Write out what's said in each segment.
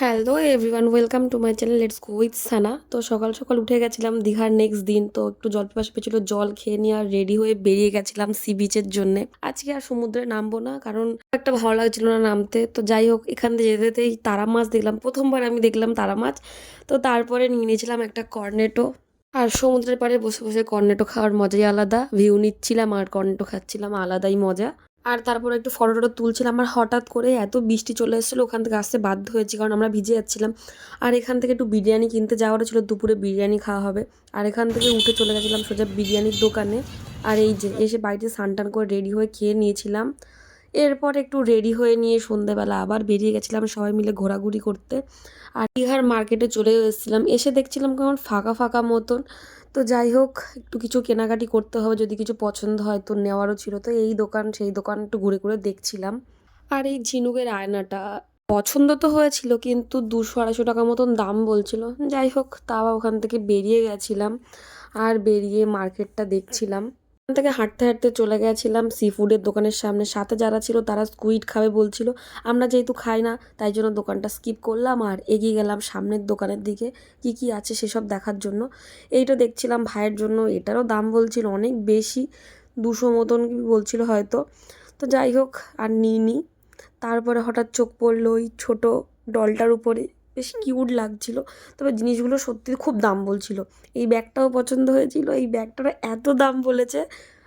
Hello everyone welcome to my channel let's go with Sana তো সকাল সকাল উঠে গেছিলাম দীঘার নেক্সট দিন। তো একটু জল পিপাসা পেয়েছিল জল খেয়ে নিয়ে আর রেডি হয়ে বেরিয়ে গেছিলাম সি বিচের জন্য। আজকে আর সমুদ্রে নামবো না, কারণ একটা ভালো লাগছিল না নামতে। তো যাই হোক, এখান থেকে যেতে যেতেই তারা মাছ দেখলাম। প্রথমবার আমি দেখলাম তারা মাছ তো তারপরে নিয়ে নিয়েছিলাম একটা কর্নেটো আর সমুদ্রের পাড়ে বসে বসে কর্নেটো খাওয়ার মজাই আলাদা। ভিউ নিচ্ছিলাম আর কর্নেটো খাচ্ছিলাম, আলাদাই মজা। আর তারপরে একটু ফটো টটো তুলছিলাম আর হঠাৎ করে এত বৃষ্টি চলে এসেছিল, ওখান থেকে আসতে বাধ্য হয়েছি কারণ আমরা ভিজে যাচ্ছিলাম। আর এখান থেকে একটু বিরিয়ানি কিনতে যাওয়ারও ছিল, দুপুরে বিরিয়ানি খাওয়া হবে। আর এখান থেকে উঠে চলে গেছিলাম সোজা বিরিয়ানির দোকানে। আর এই যে, এসে বাড়িতে স্নান টান করে রেডি হয়ে খেয়ে নিয়েছিলাম। এরপর একটু রেডি হয়ে নিয়ে সন্ধেবেলা আবার বেরিয়ে গেছিলাম সবাই মিলে ঘোরাঘুরি করতে। আর দীঘার মার্কেটে চলে এসেছিলাম, এসে দেখছিলাম কেমন ফাঁকা ফাঁকা মতন। তো যাই হোক, একটু কিছু কেনাকাটি করতে হবে, যদি কিছু পছন্দ হয় তো নেওয়ারও ছিল। তো এই দোকান, সেই দোকান একটু ঘুরে ঘুরে দেখছিলাম। আর এই ঝিনুকের আয়নাটা পছন্দ তো হয়েছিল, কিন্তু দুশো আড়াইশো টাকা মতন দাম বলছিল। যাই হোক, তাও ওখান থেকে বেরিয়ে গেছিলাম। আর বেরিয়ে মার্কেটটা দেখছিলাম। ওখান থেকে হাঁটতে হাঁটতে চলে গেছিলাম সি ফুডের দোকানের সামনে। সাথে যারা ছিল তারা স্কুইড খাবে বলছিল। আমরা যেহেতু খাই না, তাই জন্য দোকানটা স্কিপ করলাম আর এগিয়ে গেলাম সামনের দোকানের দিকে। কি কি আছে সেসব দেখার জন্য। এইটা দেখছিলাম ভাইয়ের জন্য, এটারও দাম বলছিল অনেক বেশি, দুশো মতন বলছিল হয়তো। তো যাই হোক, আর নিইনি। তারপরে হঠাৎ চোখ পড়ল ওই ছোটো ডলটার উপরে। বেশ কিউট লাগছিল। তবে জিনিসগুলো সত্যি খুব দাম বলছিল। এই ব্যাগটাও পছন্দ হয়েছিল, এই ব্যাগটারও এত দাম বলেছে।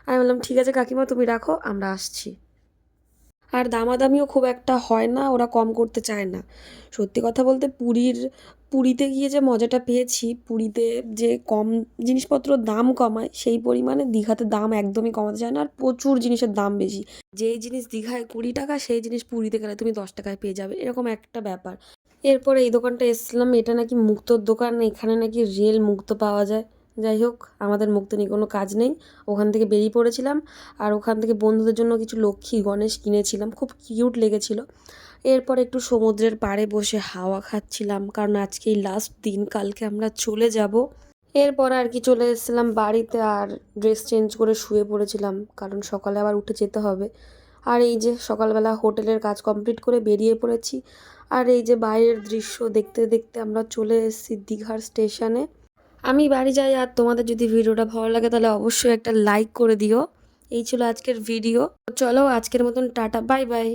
আমি বললাম, ঠিক আছে কাকিমা, তুমি রাখো, আমরা আসছি। আর দামাদামিও খুব একটা হয় না, ওরা কম করতে চায় না। সত্যি কথা বলতে পুরীর, পুরীতে গিয়ে যে মজাটা পেয়েছি, পুরীতে যে কম জিনিসপত্র দাম কমায়, সেই পরিমাণে দীঘাতে দাম একদমই কমাতে চায় না, আর প্রচুর জিনিসের দাম বেশি। যেই জিনিস দীঘায় কুড়ি টাকা, সেই জিনিস পুরীতে গেলে তুমি দশ টাকায় পেয়ে যাবে, এরকম একটা ব্যাপার। এরপরে এই দোকানটা এসেছিলাম। এটা নাকি মুক্তোর দোকান, এখানে নাকি রিয়েল মুক্ত পাওয়া যায়। যাই হোক, আমাদের মুক্ত নিয়ে কোনো কাজ নেই। ওখান থেকে বেরিয়ে পড়েছিলাম আর ওখান থেকে বন্ধুদের জন্য কিছু লক্ষ্মী গণেশ কিনেছিলাম। খুব কিউট লেগেছিল। এরপর একটু সমুদ্রের পাড়ে বসে হাওয়া খাচ্ছিলাম, কারণ আজকেই লাস্ট দিন, কালকে আমরা চলে যাব। এরপর আর কি চলে এসেছিলাম বাড়িতে আর ড্রেস চেঞ্জ করে শুয়ে পড়েছিলাম, কারণ সকালে আবার উঠে যেতে হবে। আর এই যে সকালবেলা হোটেলের কাজ কমপ্লিট করে বেরিয়ে পড়েছি। আর এই যে বাইরের দৃশ্য দেখতে দেখতে আমরা চলে এসেছি দীঘার স্টেশনে। আমি বাড়ি যাই আর তোমাদের যদি ভিডিওটা ভালো লাগে তাহলে অবশ্যই একটা লাইক করে দিও। এই ছিল আজকের ভিডিও। চলো আজকের মতন টাটা, বাই বাই।